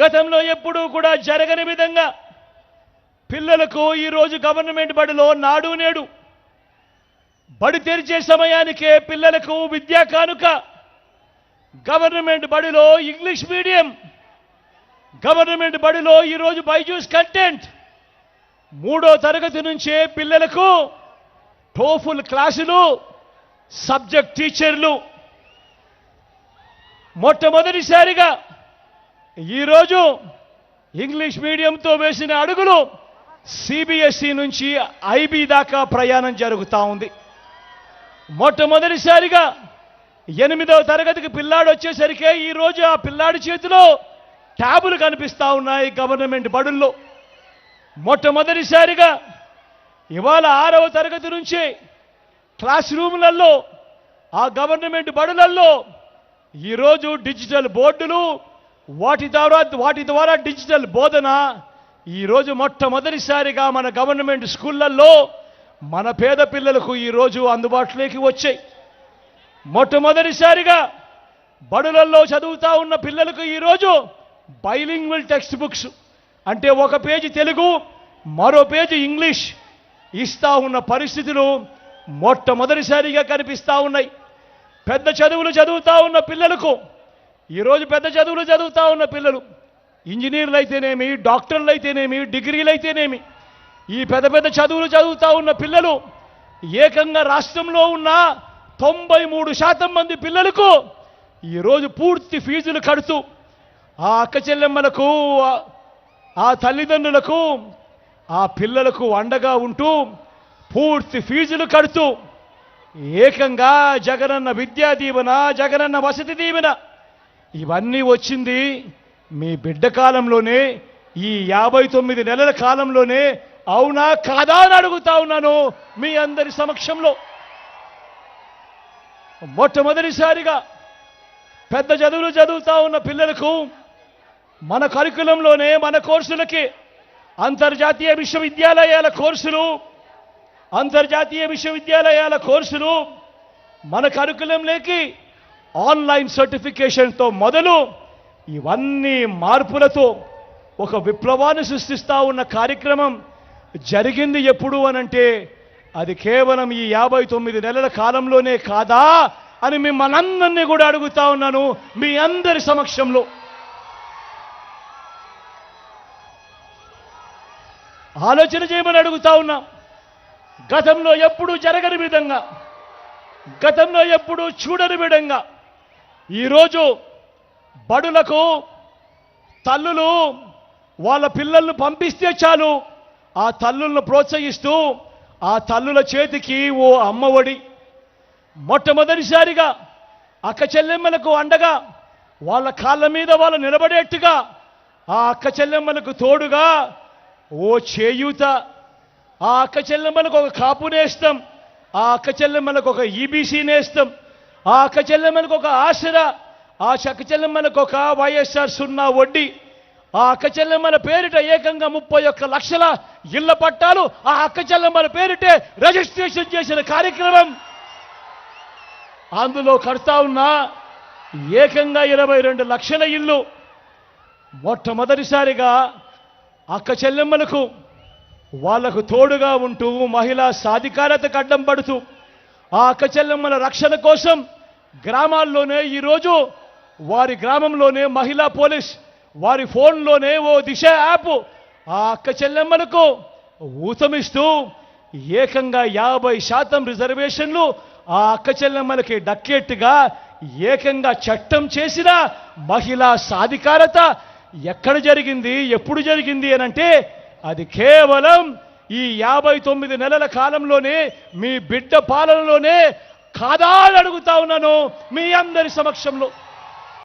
గతంలో ఎప్పుడూ కూడా జరగని విధంగా పిల్లలకు ఈరోజు గవర్నమెంట్ బడిలో నాడు నేడు బడి తెరిచే సమయానికే పిల్లలకు విద్యా కానుక. గవర్నమెంట్ బడిలో ఇంగ్లీష్ మీడియం. గవర్నమెంట్ బడిలో ఈరోజు బైజూస్ కంటెంట్. మూడో తరగతి నుంచే పిల్లలకు టోఫుల్ క్లాసులు సబ్జెక్ట్ టీచర్లు. మొట్టమొదటిసారిగా ఈరోజు ఇంగ్లీష్ మీడియంతో వేసిన అడుగులు సిబిఎస్ఈ నుంచి ఐబీ దాకా ప్రయాణం జరుగుతూ ఉంది. మొట్టమొదటిసారిగా ఎనిమిదవ తరగతికి పిల్లాడు వచ్చేసరికి ఈరోజు ఆ పిల్లాడి చేతిలో ట్యాబులు కనిపిస్తూ ఉన్నాయి గవర్నమెంట్ బడుల్లో. మొట్టమొదటిసారిగా ఇవాళ ఆరవ తరగతి నుంచి క్లాస్ రూములలో ఆ గవర్నమెంట్ బడులలో ఈరోజు డిజిటల్ బోర్డులు వాటి ద్వారా వాటి ద్వారా డిజిటల్ బోధన ఈరోజు మొట్టమొదటిసారిగా మన గవర్నమెంట్ స్కూళ్ళల్లో మన పేద పిల్లలకు ఈరోజు అందుబాటులోకి వచ్చాయి. మొట్టమొదటిసారిగా బడులలో చదువుతూ ఉన్న పిల్లలకు ఈరోజు బైలింగ్వల్ టెక్స్ట్ బుక్స్ అంటే ఒక పేజీ తెలుగు మరో పేజీ ఇంగ్లీష్ ఇస్తూ ఉన్న పరిస్థితులు మొట్టమొదటిసారిగా కనిపిస్తూ ఉన్నాయి. పెద్ద చదువులు చదువుతూ ఉన్న పిల్లలకు ఈరోజు పెద్ద చదువులు చదువుతూ ఉన్న పిల్లలు ఇంజనీర్లు అయితేనేమి డాక్టర్లు అయితేనేమి డిగ్రీలు అయితేనేమి ఈ పెద్ద పెద్ద చదువులు చదువుతూ ఉన్న పిల్లలు ఏకంగా రాష్ట్రంలో ఉన్న తొంభై మూడు శాతం మంది పిల్లలకు ఈరోజు పూర్తి ఫీజులు కడుతూ ఆ అక్క చెల్లెమ్మలకు ఆ- ఆ తల్లిదండ్రులకు ఆ పిల్లలకు అండగా ఉంటూ పూర్తి ఫీజులు కడుతూ ఏకంగా జగనన్న విద్యా దీవెన జగనన్న వసతి దీవెన ఇవన్నీ వచ్చింది మీ బిడ్డ కాలంలోనే ఈ యాభై తొమ్మిది నెలల కాలంలోనే అవునా కాదా అని అడుగుతా ఉన్నాను మీ అందరి సమక్షంలో. మొట్టమొదటిసారిగా పెద్ద చదువులు చదువుతా ఉన్న పిల్లలకు మన కరికులంలోనే మన కోర్సులకి అంతర్జాతీయ విశ్వవిద్యాలయాల కోర్సులు అంతర్జాతీయ విశ్వవిద్యాలయాల కోర్సులు మన కరికులంలోకి ఆన్లైన్ సర్టిఫికేషన్తో మొదలు ఇవన్నీ మార్పులతో ఒక విప్లవాన్ని సృష్టిస్తూ ఉన్న కార్యక్రమం జరిగింది ఎప్పుడు అనంటే అది కేవలం ఈ యాభై తొమ్మిది నెలల కాలంలోనే కాదా అని మిమ్మల్ని కూడా అడుగుతా ఉన్నాను మీ అందరి సమక్షంలో. ఆలోచన చేయమని అడుగుతా ఉన్నా. గతంలో ఎప్పుడూ జరగని విధంగా గతంలో ఎప్పుడూ చూడని విధంగా ఈరోజు బడులకు తల్లులు వాళ్ళ పిల్లలను పంపిస్తే చాలు. ఆ తల్లులను ప్రోత్సహిస్తూ ఆ తల్లుల చేతికి ఓ అమ్మఒడి. మొట్టమొదటిసారిగా అక్క చెల్లెమ్మలకు అండగా వాళ్ళ కాళ్ళ మీద వాళ్ళు నిలబడేట్టుగా ఆ అక్క చెల్లెమ్మలకు తోడుగా ఓ చేయూత. ఆ అక్క చెల్లెమ్మలకు ఒక కాపు నేస్తాం. ఆ అక్క చెల్లెమ్మలకు ఒక ఈబీసీ నేస్తాం. ఆ అక్క చెల్లెమ్మలకు ఒక ఆసరా ఆ అక్క చెల్లెమ్మలకు ఒక వైఎస్ఆర్ సున్నా వడ్డీ ఆ అక్క చెల్లెమ్మల పేరిట ఏకంగా ముప్పై ఒక్క లక్షల ఇళ్ళ పట్టాలు ఆ అక్క చెల్లెమ్మల పేరిటే రిజిస్ట్రేషన్ చేసిన కార్యక్రమం. అందులో కడతా ఉన్న ఏకంగా ఇరవై రెండు లక్షల ఇల్లు. మొట్టమొదటిసారిగా అక్క చెల్లెమ్మలకు వాళ్ళకు తోడుగా ఉంటూ మహిళా సాధికారతకు అడ్డం పడుతూ ఆ అక్క చెల్లెమ్మల రక్షణ కోసం గ్రామాల్లోనే ఈరోజు వారి గ్రామంలోనే మహిళా పోలీస్ వారి ఫోన్లోనే ఓ దిశ యాప్ ఆ అక్క చెల్లెమ్మలకు ఊతమిస్తూ ఏకంగా యాభై శాతం రిజర్వేషన్లు ఆ అక్క చెల్లెమ్మలకి దక్కేట్టుగా ఏకంగా చట్టం చేసిన మహిళా సాధికారత ఎక్కడ జరిగింది ఎప్పుడు జరిగింది అని అంటే అది కేవలం ఈ యాభై తొమ్మిది నెలల కాలంలోనే మీ బిడ్డ పాలనలోనే కాదా అడుగుతా ఉన్నాను మీ అందరి సమక్షంలో.